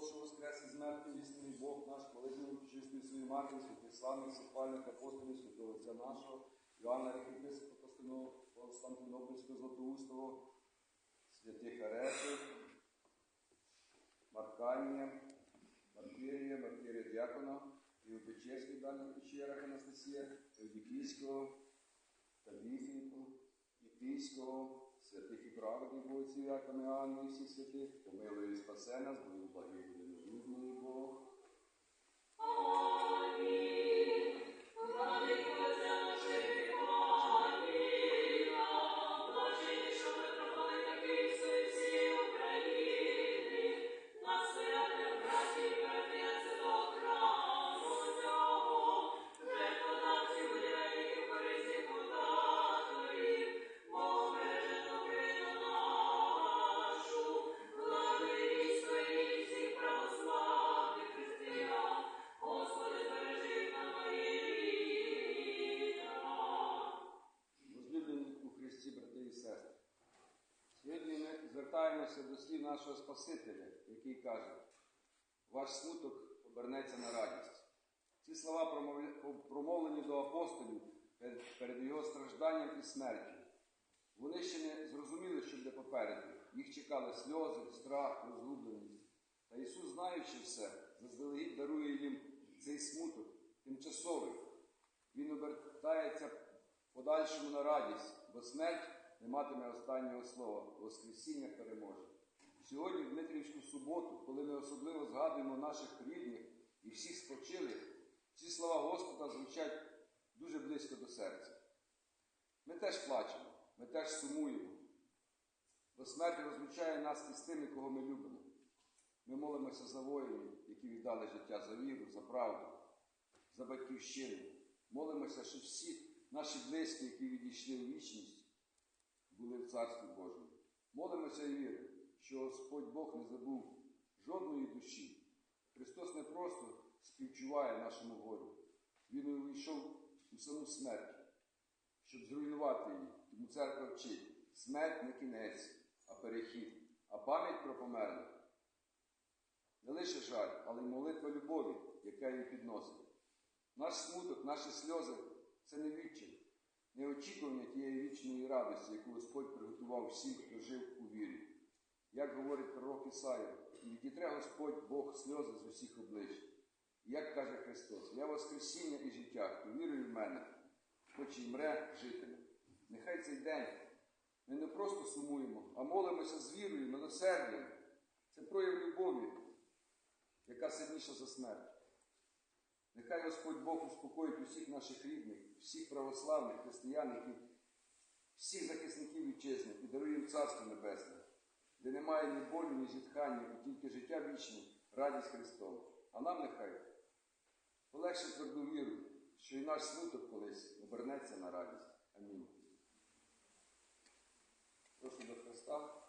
Христос, що воскрес із мертвих, істинний Бог наш, полезний чистий свою матері, святих славних, сопальних апостолів, святого Отця нашого, Іоанна Архіпископа Константинопольського Златоустого, святих Аретів, Марканія, Маркірія, Маркірія Дякона, і у Печерській даних печерах Анастасія, Евдікійського, Тавіфійку, Іпійського, святих і праведних отців, як Анни, і всіх святих, помилуй і спасе нас, бо благі будемо любний Бог. Звертаємося до слів нашого Спасителя, який каже, ваш смуток обернеться на радість. Ці слова промовлені до апостолів перед- його стражданням і смертю. Вони ще не зрозуміли, що буде попереду. Їх чекали сльози, страх, розгубленість. Та Ісус, знаючи все, заздалегідь дарує їм цей смуток, тимчасовий. Він обертається подальшому на радість, бо смерть не матиме останнього слова, Воскресіння переможе. Сьогодні, в Дмитрівську суботу, коли ми особливо згадуємо наших рідних і всіх спочили, ці слова Господа звучать дуже близько до серця. Ми теж плачемо, ми теж сумуємо, бо смерть розлучає нас із тими, кого ми любимо. Ми молимося за воїнів, які віддали життя за віру, за правду, за батьківщину. Молимося, щоб всі наші близькі, які відійшли у вічність, були в Царстві Божому. Молимося і віримо, що Господь Бог не забув жодної душі. Христос не просто співчуває нашому горю. Він увійшов у саму смерть, щоб зруйнувати її. Тому церква вчить. Смерть не кінець, а перехід, а пам'ять про померлих. Не лише жаль, але й молитва любові, яка її підносить. Наш смуток, наші сльози це не відчай, не очікування тієї вічної радості, яку Господь приготував всім, хто жив у вірі. Як говорить пророк Ісая, і відітре Господь Бог сльози з усіх облич. І як каже Христос, я Воскресіння і життя, хто вірує в мене, хоч і мре, житиме. Нехай цей день ми не просто сумуємо, а молимося з вірою, милосердям. Це прояв любові, яка сильніша за смерть. Нехай Господь Бог успокоїть усіх наших рідних, всіх православних християн, які всіх захисників вітчизни і дарує їм Царство Небесне, де немає ні болю, ні зітхання, і тільки життя вічне, радість Христова. А нам нехай полегше тверду віру, що і наш смуток колись обернеться на радість. Амінь. Прошу до Христа.